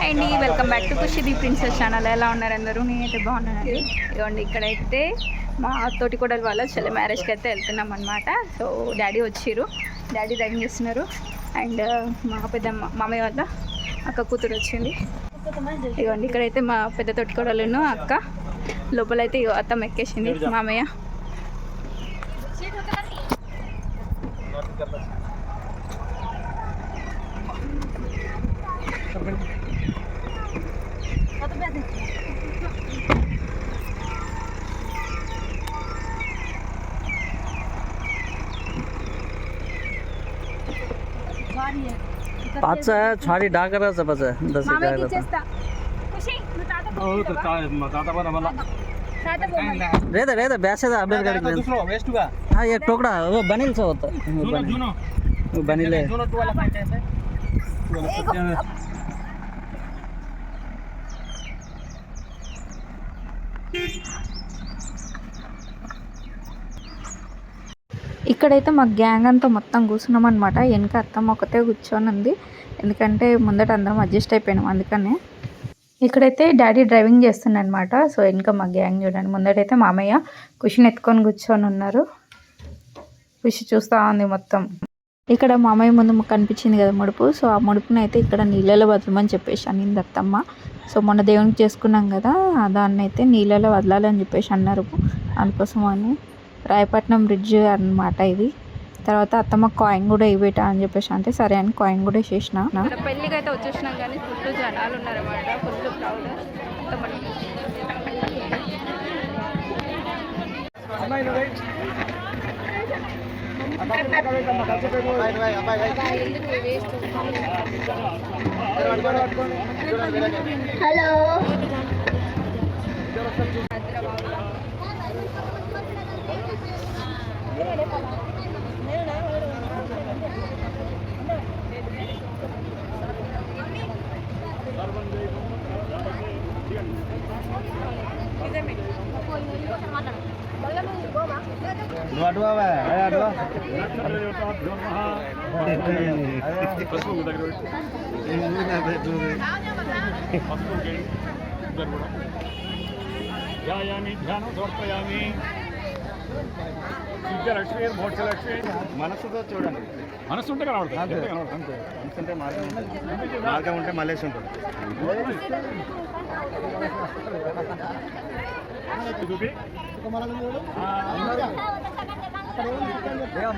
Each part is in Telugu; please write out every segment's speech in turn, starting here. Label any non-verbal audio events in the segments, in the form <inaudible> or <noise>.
హాయ్ అండి వెల్కమ్ బ్యాక్ టు ఖుషిది ప్రిన్సెస్ ఛానల్ ఎలా ఉన్నారు అందరూ? నేనైతే బాగున్నానండి. ఇవ్వండి ఇక్కడైతే మా తోటి కోడలు వాళ్ళ చెల్లి మ్యారేజ్కి అయితే వెళ్తున్నాం అనమాట సో డాడీ వచ్చిర్రు డాడీ డ్రైవింగ్ చేస్తున్నారు. అండ్ uh, మా పెద్ద మామయ్య వాళ్ళ అక్క కూతురు వచ్చింది. ఇదిగోండి ఇక్కడైతే మా పెద్ద తోటి కోడలును అక్క. లోపలైతే ఇగో అత్తమ్మ ఎక్కేసింది మామయ్య. पाच आहे छाडी डाकराचं पाच आहे दस మామయ్యకి ఇచ్చేస్తా ఖుషి నువ్వు తాత తాత పోమని. रे रे ब्यासेदा अभ्यास गाडी हा एक ఇక్కడైతే మా గ్యాంగ్ అంతా మొత్తం కూర్చున్నాం అనమాట వెనక అత్తమ్మ ఒకతే కూర్చొని ఉంది. ఎందుకంటే ముందట అందరం అడ్జస్ట్ అయిపోయినాం అందుకనే. ఇక్కడైతే డాడీ డ్రైవింగ్ చేస్తుండనమాట సో వెనుక మా గ్యాంగ్ చూడండి. ముందటైతే మామయ్య కుషిని ఎత్తుకొని కూర్చొని ఉన్నారు. కుషి చూస్తూ ఉంది మొత్తం. ఇక్కడ మామయ్య ముందు కనిపించింది కదా ముడుపు. సో ఆ ముడుపుని అయితే ఇక్కడ నీళ్ళలో వదలమని చెప్పేసి అనింది అత్తమ్మ. సో మొన్న దేవునికి చేసుకున్నాం కదా దాన్ని అయితే నీళ్ళలో వదలాలని చెప్పేసి అన్నారు అందుకోసం అని రాయపట్నం బ్రిడ్జ్ అన్నమాట ఇది. తర్వాత అత్తమ్మ కాయిన్ కూడా ఇవ్వట అని చెప్పేసి అంటే సరే అని కాయిన్ కూడా వేసేసిన పెళ్ళికి అయితే వచ్చేసినాం కానీ ఫుల్ జనాలు ఉన్నారన్నమాట. ఫుల్ క్రౌడ్ నువ్వు dua dua pak ayo dua ध्यायामि ध्यानं समर्पयामि లక్ష్మి మోక్షలక్ష్మి. మనసుతో చూడండి. మనసు ఉంటే కనబడుతుంది అంతే. అంతే మనసుంటే మార్గం ఉంటుంది. మార్గం ఉంటే మల్లేసి ఉంటుంది.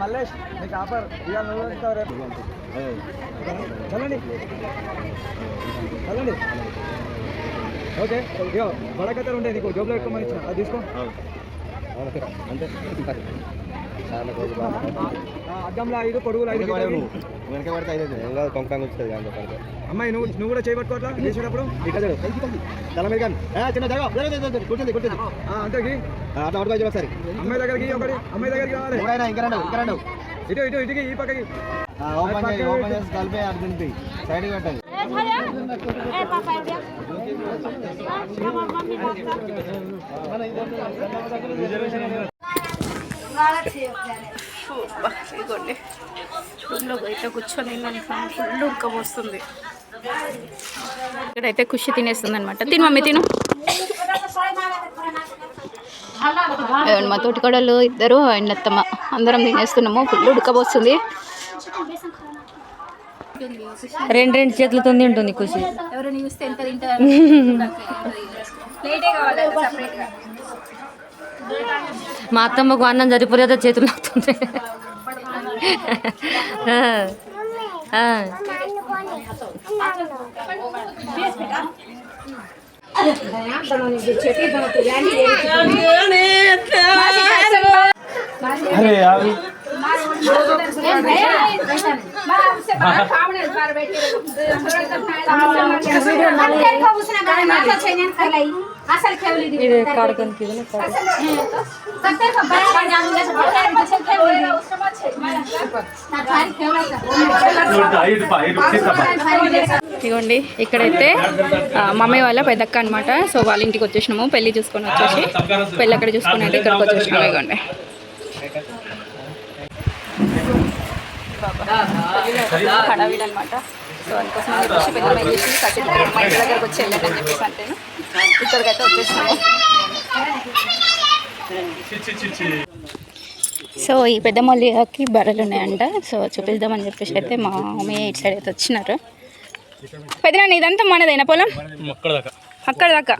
మల్లేష్ నీకు ఆఫర్. చల్లండి. చల్లండి. ఓకే బడకత్తలు ఉంటాయి నీకు జోబులో పెట్టుకోమని ఇచ్చిన. అది తీసుకో. అద్దంలో ఐదు పొడుగులు ఐదు వెనక పడితే ఐదు కొంకంగా వస్తుంది అమ్మాయి నువ్వు నువ్వు కూడా చేయబట్టుకోవట్లా చేసేటప్పుడు ఇక్కడ తల మీద కానీ చిన్న జగ కూర్చోండి కూర్చుంది అంతే అట్లా పడుకో సరే అమ్మాయి దగ్గరికి ఒకటి అమ్మాయి దగ్గరికి రావాలి ఇంకా రెండు ఇంకా రెండు ఇటు ఇటు ఇటుకి ఈ పక్కకి ఓపెన్ ఓపెన్ చేసి కలిపి అర్థం సైడ్ పెట్టండి ఇదిగోండి రూమ్లో అయితే కూర్చొని ఫుల్ ఇక్కడైతే ఖుషి తినేస్తుంది అనమాట తిను మమ్మీ తిను. మా తోటికోడలు ఇద్దరు అండ్ అత్తమ్మ అందరం తినేస్తున్నాము. ఫుల్ ఉడకబోస్తుంది. రెండు రెండు చేతులతో తింటుంది ఖుషి. ఎవరైనా చూస్తే ఎంత తింటారు ప్లేటే కావాలి సపరేట్గా మా అత్తమ్మకు అన్నం సరిపోలేదో చేతులు ఆ. అరే ఇదిగోండి ఇక్కడైతే మమ్మీ వాళ్ళ పెద్దక్క అనమాట సో వాళ్ళ ఇంటికి వచ్చేసినాము పెళ్ళి చూసుకొని వచ్చేసి పెళ్ళి అక్కడ చూసుకొని అయితే ఇక్కడికి వచ్చేసినాము ఇదిగోండి. హడావిడి అనమాట సో అందుకోసం అని చెప్పేసి పెద్దమ్మ ఏం చేసింది. కాసేపు మా ఇంటి దగ్గరకు వచ్చి వెళ్ళండి అని చెప్పేసి అంటే ఇక్కడికైతే వచ్చేసాము సో ఈ పెద్ద మల్లికి బర్రెలు ఉన్నాయంట. సో చూపిద్దామని చెప్పేసి అయితే మా మమ్మీ ఇటు సైడ్ అయితే వచ్చినారు. పెద్దనాన్న ఇదంతా మనదేనా పొలం? అక్కడ దాకా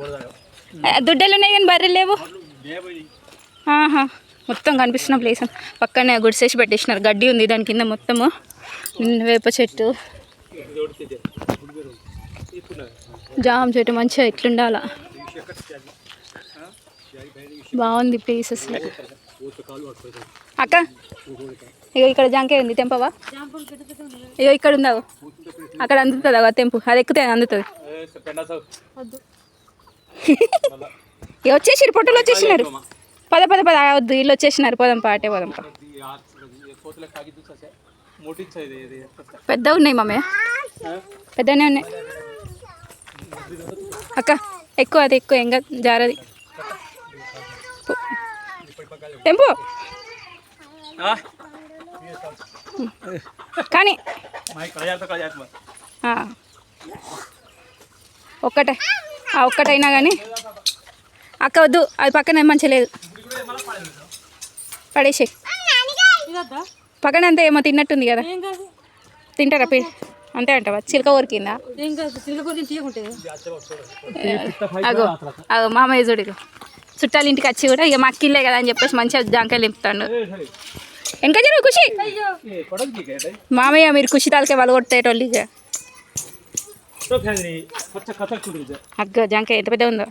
దుడ్డలు ఉన్నాయి కానీ బర్రెలు లేవు? ఆహా. మొత్తం కనిపిస్తున్న ప్లేస్ పక్కనే గుడిసేసి పెట్టేసినారు. గడ్డి ఉంది దాని కింద మొత్తము. వేప చెట్టు. జామ చెట్టు మంచిగా ఎట్లుండాల? బాగుంది ప్లేస్ అసలు. అక్క ఇగో ఇక్కడ జాంకే ఉంది తెంపవా? ఇగో ఇక్కడ ఉందా? అక్కడ అందుతుంది? అవ తెంపు. అది ఎక్కితే అందుతుంది. <laughs> ఇక వచ్చేసిరు పొట్టలు వచ్చేసినారు. పద పద పద వద్దు వీళ్ళు వచ్చేసినారు పోదాం పాటే పోదాం పా. పెద్దగా ఉన్నాయి మమ్మయ్య పెద్దనే ఉన్నాయి. అక్క ఎక్కువ అది ఎక్కువ ఎంగ జారది. పో. తెంపు కానీ. ఒక్కటే. ఆ ఒక్కటైనా కానీ అక్క వద్దు అది పక్కన మంచిగా లేదు. పడేసే పక్కన అంతా ఏమో తిన్నట్టుంది కదా. తింటారా పి? అంతే అంటావా? చిలక ఊరికిందా? అగో అగో మామయ్య చూడు. చుట్టాల ఇంటికి వచ్చి కూడా ఇక మా అక్కిల్లే కదా అని చెప్పేసి మంచిగా జాంకాయలు నింపుతాడు ఇంకా జరుగు ఖుషి. మామయ్య మీరు ఖుషి తాలకే వాళ్ళు కొట్టేటోళ్ళు ఇక. అగ్గో జాంకాయ ఎంత పెద్ద ఉందో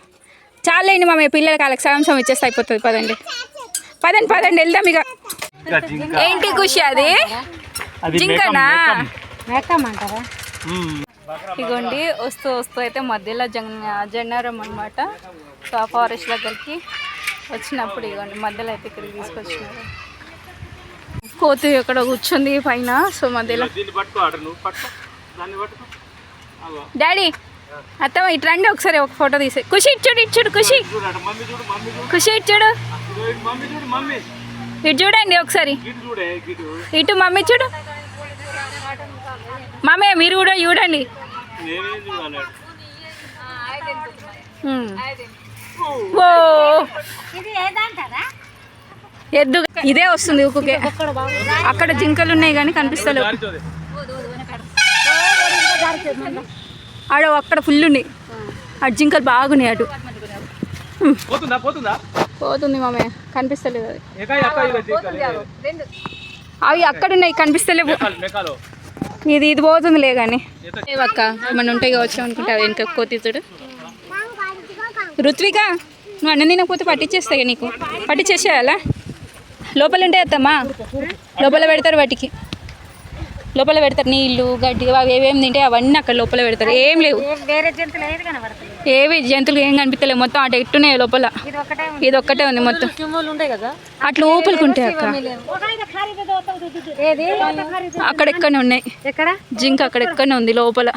చాలేండి మామయ్య పిల్లలకి వాళ్ళకి సాయంత్రం ఇచ్చేస్తే అయిపోతుంది పదండి. పదండి పదండి వెళ్దాం ఇక. ఏంటి ఖుషి అది? జింకనా? ఇగోండి వస్తూ వస్తూ అయితే మధ్యలో జంగ జన్నారం అనమాట సో ఆ ఫారెస్ట్ దగ్గరికి వచ్చినప్పుడు ఇగోండి మధ్యలో అయితే ఇక్కడికి తీసుకొచ్చినారు. కోతి ఎక్కడ కూర్చుంది పైన సో మధ్యలో. డాడీ అత్తమ్మ ఇటు రండి ఒకసారి ఒక ఫోటో తీసే ఖుషి ఇచ్చాడు ఇచ్చాడు ఖుషి. ఖుషి ఇచ్చాడు ఇటు చూడండి ఒకసారి. ఇటు మమ్మీ చూడు. మమ్మీ మీరు కూడా చూడండి. ఓ. ఎద్దు. ఇదే వస్తుంది ఊకుకే అక్కడ జింకలు ఉన్నాయి కానీ కనిపిస్తలేవు ఆడ అక్కడ ఫుల్ ఉన్నాయి. అటు జింకలు బాగున్నాయి అటు. పోతుందా? పోతుందా? పోతుంది మామయ్య కనిపిస్తలేదు అది. అవి అక్కడ ఉన్నాయి కనిపిస్తలేవు. ఇది ఇది పోతుందిలే కానీ ఏవక్క ఏమన్నా ఉంటాయి కావచ్చు అనుకుంటా వెనక కోతితుడు ఋత్విక నువ్వు అన్నం తినకపోతే పట్టించేస్తాయి నీకు? పట్టించేసేయాలా లోపల ఉంటాయి అత్తమ్మా. లోపల పెడతారు వాటికి. లోపల పెడతారు నీళ్ళు గడ్డి అవి ఏవేమి తింటే అవన్నీ అక్కడ లోపల పెడతారు. ఏం లేవు. ఏవి జంతువులు ఏం కనిపించలేవు మొత్తం అటు ఎట్టున్నాయి లోపల. ఇది ఒక్కటే ఉంది. మొత్తం. అట్లా ఊపులుకుంటాయి అక్క. అక్కడ ఎక్కడనే ఉన్నాయి. ఎక్కడ? జింక అక్కడ ఎక్కడనే ఉంది లోపల.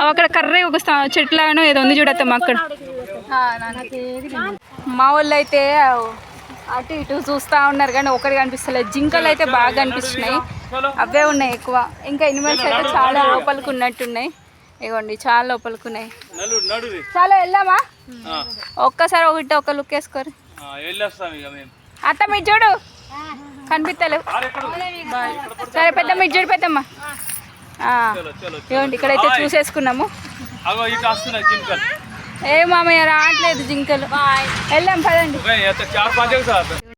అవి అక్కడ కర్రే ఒక చెట్లానో ఏదో ఉంది చూడత్తమ్మ అక్కడ. మా వాళ్ళు అయితే అటు ఇటు చూస్తూ ఉన్నారు కానీ ఒకటి కనిపిస్తలేదు. జింకలు అయితే బాగా కనిపిస్తున్నాయి అవే ఉన్నాయి ఎక్కువ. ఇంకా ఎనిమల్స్ అయితే చాలా లోపలికి ఉన్నట్టున్నాయి ఇగోండి చాలా లోపలికి ఉన్నాయి చాలా వెళ్దామా? ఒక్కసారి ఒకటి ఒక లుక్ వేసుకోరు. అత్త మీ చూడు. కనిపిస్తలేవు. సరే పెద్ద మీ చూడు పెద్దమ్మ. ఇదిగోండి ఇక్కడైతే చూసేసుకున్నాము. ఏ మామయ్య రావట్లేదు జింకలు. వెళ్దాం పదండి.